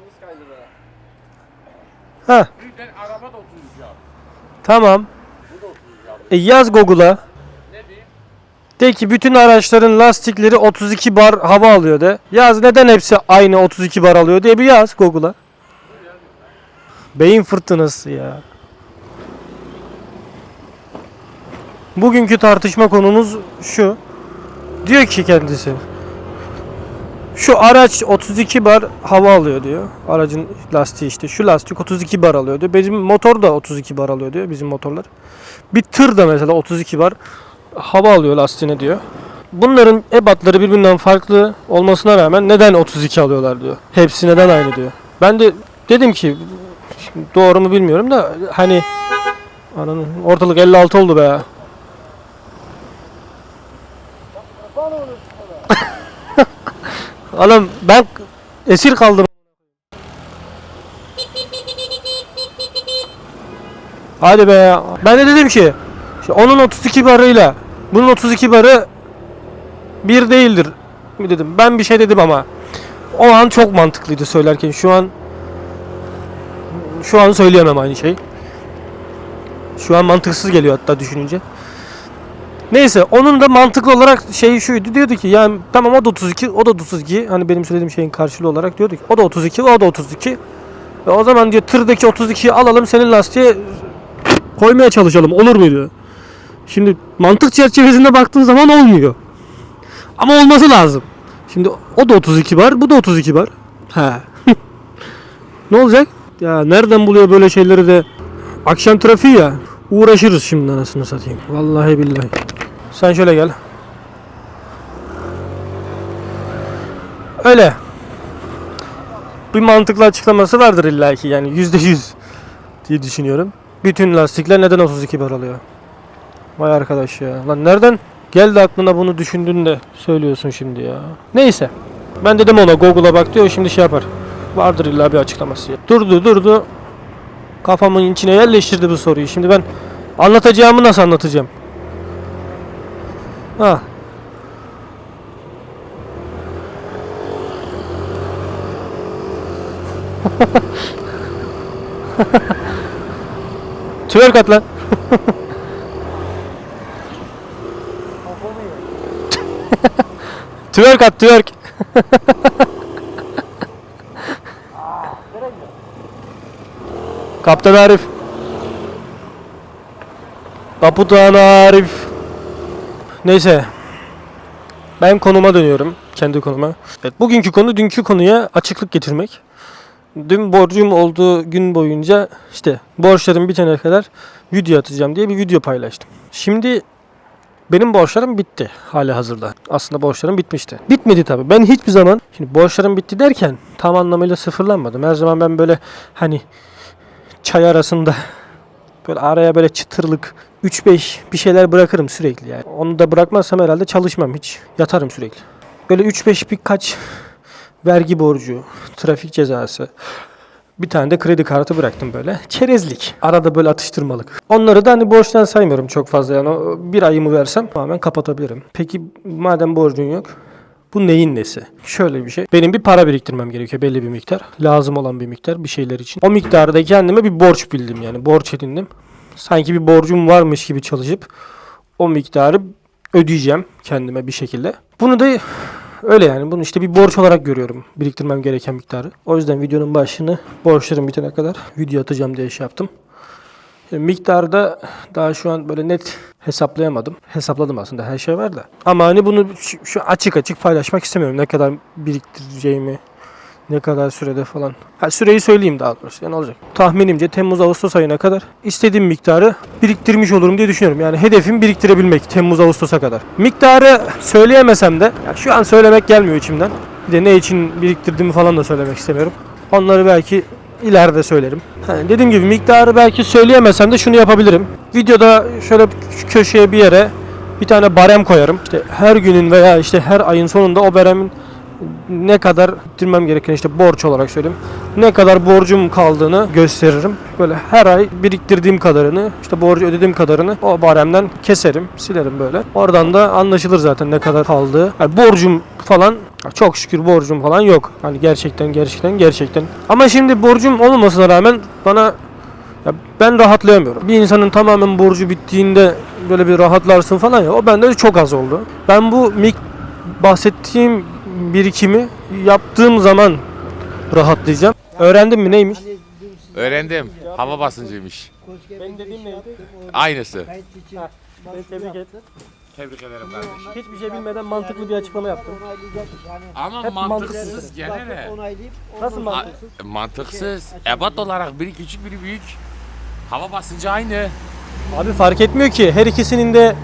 Aklımız kaydı be. Ha Birden araba da 33 abi. tamam. Bu da 33 abi. E yaz Google'a. Ne diyeyim? De ki bütün araçların lastikleri 32 bar hava alıyor de. Yaz neden hepsi aynı 32 bar alıyor diye bir yaz Google'a. Beyin fırtınası ya. Bugünkü tartışma konumuz şu. Diyor ki kendisi. Şu araç 32 bar hava alıyor diyor. Aracın lastiği işte. Şu lastik 32 bar alıyor diyor. Bizim motor da 32 bar alıyor diyor. Bizim motorlar. Bir tır da mesela 32 bar hava alıyor lastiğine diyor. Bunların ebatları birbirinden farklı olmasına rağmen neden 32 alıyorlar diyor. Hepsi neden aynı diyor. Ben de dedim ki doğru mu bilmiyorum da hani ortalık 56 oldu be. Oğlum ben esir kaldım. Hadi be. Ben de dedim ki işte onun 32 barıyla bunun 32 barı bir değildir mi dedim. Ben bir şey dedim ama o an çok mantıklıydı söylerken. Şu an şu an söyleyemem aynı şey. Şu an mantıksız geliyor hatta düşününce. Neyse onun da mantıklı olarak şey şuydu diyordu ki yani tamam o da 32 o da 32 hani benim söylediğim şeyin karşılığı olarak diyordu ki o da 32 o da 32 e o zaman diyor tırdaki 32'yi alalım senin lastiğe koymaya çalışalım olur mu diyor. Şimdi mantık çerçevesinde baktığın zaman olmuyor. Ama olması lazım. Şimdi o da 32 var, bu da 32 var. He. ne olacak? Ya nereden buluyor böyle şeyleri de? Akşam trafiği ya. Uğraşırız şimdi anasını satayım. Vallahi billahi. Sen şöyle gel. Öyle. Bir mantıklı açıklaması vardır illaki yani yüzde yüz diye düşünüyorum. Bütün lastikler neden 32 bar alıyor? Vay arkadaş ya. Lan nereden geldi aklına bunu düşündün de söylüyorsun şimdi ya. Neyse. Ben dedim ona Google'a bak diyor şimdi şey yapar. Vardır illa bir açıklaması. ya. Durdu durdu. Kafamın içine yerleştirdi bu soruyu. Şimdi ben anlatacağımı nasıl anlatacağım? Ha. Twerk at lan. twerk at twerk. Kaptan Arif. Kaputan Arif. Neyse. Ben konuma dönüyorum. Kendi konuma. Evet, bugünkü konu dünkü konuya açıklık getirmek. Dün borcum olduğu gün boyunca işte borçlarım bitene kadar video atacağım diye bir video paylaştım. Şimdi benim borçlarım bitti hali hazırda. Aslında borçlarım bitmişti. Bitmedi tabii. Ben hiçbir zaman şimdi borçlarım bitti derken tam anlamıyla sıfırlanmadım. Her zaman ben böyle hani çay arasında böyle araya böyle çıtırlık 3-5 bir şeyler bırakırım sürekli yani. Onu da bırakmazsam herhalde çalışmam hiç. Yatarım sürekli. Böyle 3-5 birkaç vergi borcu, trafik cezası, bir tane de kredi kartı bıraktım böyle. Çerezlik. Arada böyle atıştırmalık. Onları da hani borçtan saymıyorum çok fazla yani. Bir ayımı versem tamamen kapatabilirim. Peki madem borcun yok bu neyin nesi? Şöyle bir şey. Benim bir para biriktirmem gerekiyor belli bir miktar. Lazım olan bir miktar bir şeyler için. O miktarı da kendime bir borç bildim yani. Borç edindim. Sanki bir borcum varmış gibi çalışıp o miktarı ödeyeceğim kendime bir şekilde. Bunu da öyle yani. Bunu işte bir borç olarak görüyorum. Biriktirmem gereken miktarı. O yüzden videonun başını borçlarım bitene kadar video atacağım diye şey yaptım. E, Miktarı da daha şu an böyle net hesaplayamadım. Hesapladım aslında her şey var da. Ama hani bunu şu açık açık paylaşmak istemiyorum. Ne kadar biriktireceğimi, ne kadar sürede falan. Ha, süreyi söyleyeyim daha doğrusu. Yani olacak. Tahminimce Temmuz-Ağustos ayına kadar istediğim miktarı biriktirmiş olurum diye düşünüyorum. Yani hedefim biriktirebilmek Temmuz-Ağustos'a kadar. Miktarı söyleyemesem de ya şu an söylemek gelmiyor içimden. Bir de ne için biriktirdiğimi falan da söylemek istemiyorum. Onları belki ileride söylerim. Hani dediğim gibi miktarı belki söyleyemesem de şunu yapabilirim. Videoda şöyle köşeye bir yere bir tane barem koyarım. İşte her günün veya işte her ayın sonunda o baremin ne kadar bitirmem gereken işte borç olarak söyleyeyim. Ne kadar borcum kaldığını gösteririm. Böyle her ay biriktirdiğim kadarını, işte borcu ödediğim kadarını o baremden keserim, silerim böyle. Oradan da anlaşılır zaten ne kadar kaldığı. Yani borcum falan Çok şükür borcum falan yok. Hani gerçekten gerçekten gerçekten. Ama şimdi borcum olmamasına rağmen bana ya ben rahatlayamıyorum. Bir insanın tamamen borcu bittiğinde böyle bir rahatlarsın falan ya o bende de çok az oldu. Ben bu mik bahsettiğim birikimi yaptığım zaman rahatlayacağım. Öğrendim mi neymiş? Öğrendim. Hava basıncıymış. Benim dediğim neydi? Aynısı. Beni tebrik et. Tebrik ederim kardeşim. Hiçbir şey bilmeden mantıklı bir açıklama yaptım. Ama Hep mantıksız mantıksız. gene de. Nasıl A- mantıksız? Mantıksız. Ebat olarak biri küçük biri büyük. Hava basıncı aynı. Abi fark etmiyor ki her ikisinin de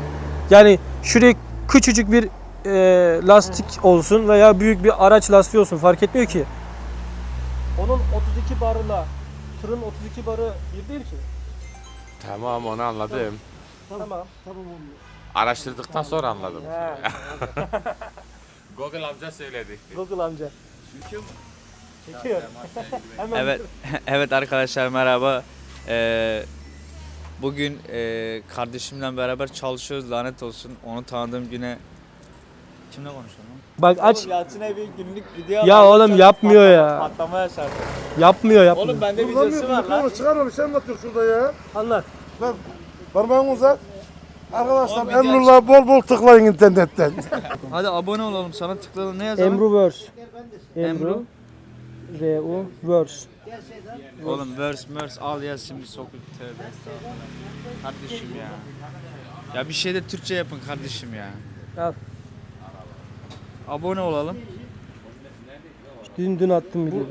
yani şuraya küçücük bir e, lastik olsun veya büyük bir araç lastiği olsun fark etmiyor ki. Onun 32 barıyla tırın 32 barı bir değil ki. Tamam onu anladım. Tamam. Araştırdıktan sonra anladım. Google amca söyledi. Google amca. Çekiyor. Hemen Evet, evet arkadaşlar merhaba. Ee, bugün e, kardeşimle beraber çalışıyoruz lanet olsun. Onu tanıdığım güne kimle konuşuyorum lan? Bak aç. Yalçın'a bir günlük video Ya oğlum yapmıyor ya. Patlama yaşardı. Yapmıyor yapmıyor. Oğlum bende videosu var lan. Çıkarma bir şey anlatıyor şurada ya. Anlat. Parmağını uzat. Arkadaşlar Emrullah bol bol tıklayın internetten. Hadi abone olalım sana tıklayalım ne yazalım? Emru Verse. Emru. Emru. R U Verse. Oğlum verse verse al yaz şimdi sokak tövbe. Kardeşim ya. Ya bir şey de Türkçe yapın kardeşim ya. Al. Abone olalım. Dün dün attım videoyu.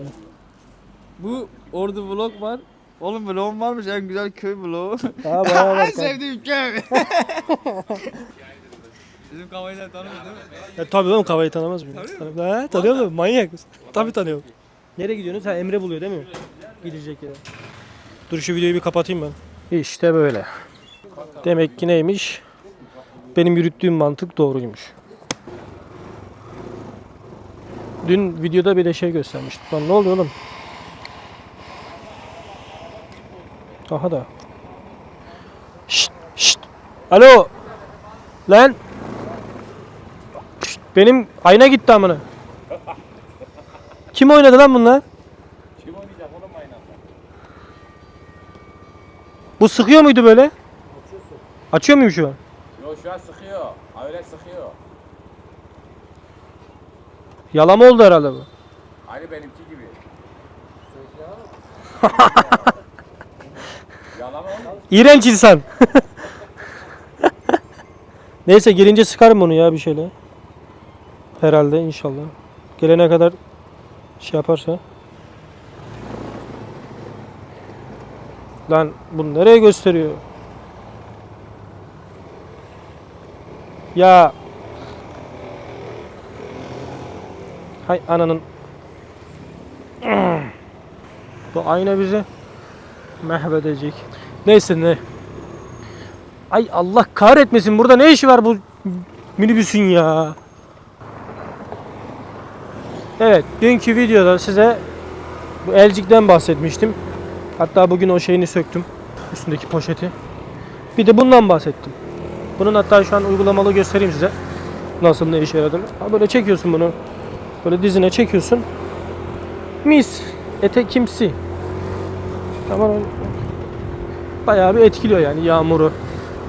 Bu orada vlog var. Oğlum vlogum varmış en güzel köy vlogu. Daha bayağı var. en sevdiğim köy. Bizim kavayla tanımıyor değil mi? Ya tabii oğlum kavayı tanımaz mı? Tanıyor Ha, tanıyor musun? Manyak mısın? Tabii tanıyorum. Nereye gidiyorsunuz? Ha Emre buluyor değil mi? Gidecek yere. Dur şu videoyu bir kapatayım ben. İşte böyle. Demek ki neymiş? Benim yürüttüğüm mantık doğruymuş. Dün videoda bir de şey göstermiştim. Lan ne oluyor oğlum? Aha da. Şşt, şşt. Alo. Lan. Şşt, benim ayna gitti amına. Kim oynadı lan bunlar? Kim oynayacak oğlum aynı Bu sıkıyor muydu böyle? Açıyor muyum şu an? Yo şu an sıkıyor. Öyle sıkıyor. Yalama oldu herhalde bu. Aynı benimki gibi. İğrenç insan. Neyse gelince sıkarım bunu ya bir şeyle. Herhalde inşallah. Gelene kadar şey yaparsa. Lan bunu nereye gösteriyor? Ya. Hay ananın. Bu ayna bizi mahvedecek. Neyse ne. Ay Allah kahretmesin burada ne işi var bu minibüsün ya. Evet dünkü videoda size bu elcikten bahsetmiştim. Hatta bugün o şeyini söktüm. Üstündeki poşeti. Bir de bundan bahsettim. Bunun hatta şu an uygulamalı göstereyim size. Nasıl ne işe yaradığını. Ha böyle çekiyorsun bunu. Böyle dizine çekiyorsun. Mis. Ete kimsi. Tamam. Bayağı bir etkiliyor yani yağmuru,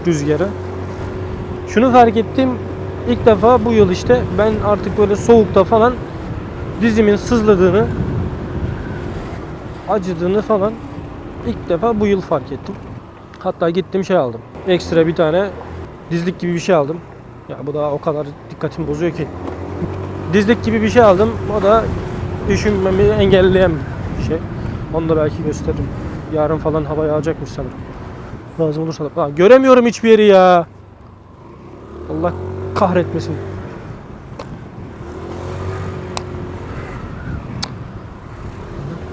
rüzgarı. Şunu fark ettim. İlk defa bu yıl işte ben artık böyle soğukta falan dizimin sızladığını, acıdığını falan ilk defa bu yıl fark ettim. Hatta gittim şey aldım. Ekstra bir tane dizlik gibi bir şey aldım. Ya bu da o kadar dikkatimi bozuyor ki. Dizlik gibi bir şey aldım. O da düşünmemi engelleyen bir şey. Onu da belki gösteririm. Yarın falan hava yağacakmış sanırım. Lazım olursa da. Aa, göremiyorum hiçbir yeri ya. Allah kahretmesin.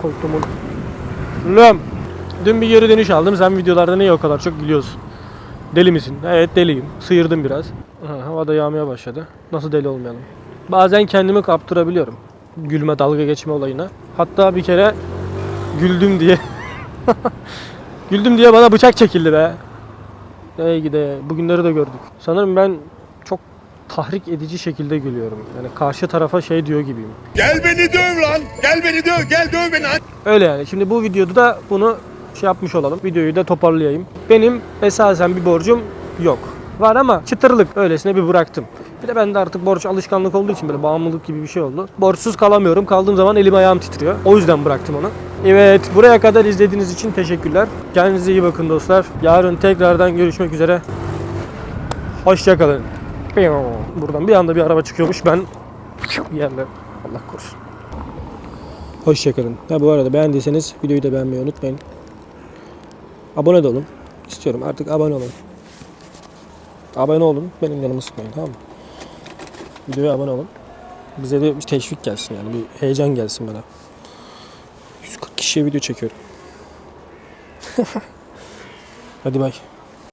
Korktum onu. Lüm. Dün bir geri dönüş aldım. Sen videolarda niye o kadar çok gülüyorsun? Deli misin? Evet deliyim. Sıyırdım biraz. Ha, hava da yağmaya başladı. Nasıl deli olmayalım? Bazen kendimi kaptırabiliyorum. Gülme dalga geçme olayına. Hatta bir kere güldüm diye Güldüm diye bana bıçak çekildi be. Ey gide. Bugünleri de gördük. Sanırım ben çok tahrik edici şekilde gülüyorum. Yani karşı tarafa şey diyor gibiyim. Gel beni döv lan. Gel beni döv. Gel döv beni. Öyle yani. Şimdi bu videoda da bunu şey yapmış olalım. Videoyu da toparlayayım. Benim esasen bir borcum yok. Var ama çıtırlık öylesine bir bıraktım. Bir de bende artık borç alışkanlık olduğu için böyle bağımlılık gibi bir şey oldu. Borçsuz kalamıyorum. Kaldığım zaman elim ayağım titriyor. O yüzden bıraktım onu. Evet buraya kadar izlediğiniz için teşekkürler. Kendinize iyi bakın dostlar. Yarın tekrardan görüşmek üzere. Hoşçakalın. Buradan bir anda bir araba çıkıyormuş. Ben yerle Allah korusun. Hoşçakalın. Ha bu arada beğendiyseniz videoyu da beğenmeyi unutmayın. Abone de olun. İstiyorum artık abone olun. Abone olun. Benim yanımı sıkmayın tamam mı? Videoya abone olun. Bize de bir teşvik gelsin yani bir heyecan gelsin bana. 140 kişiye video çekiyorum. Hadi bay.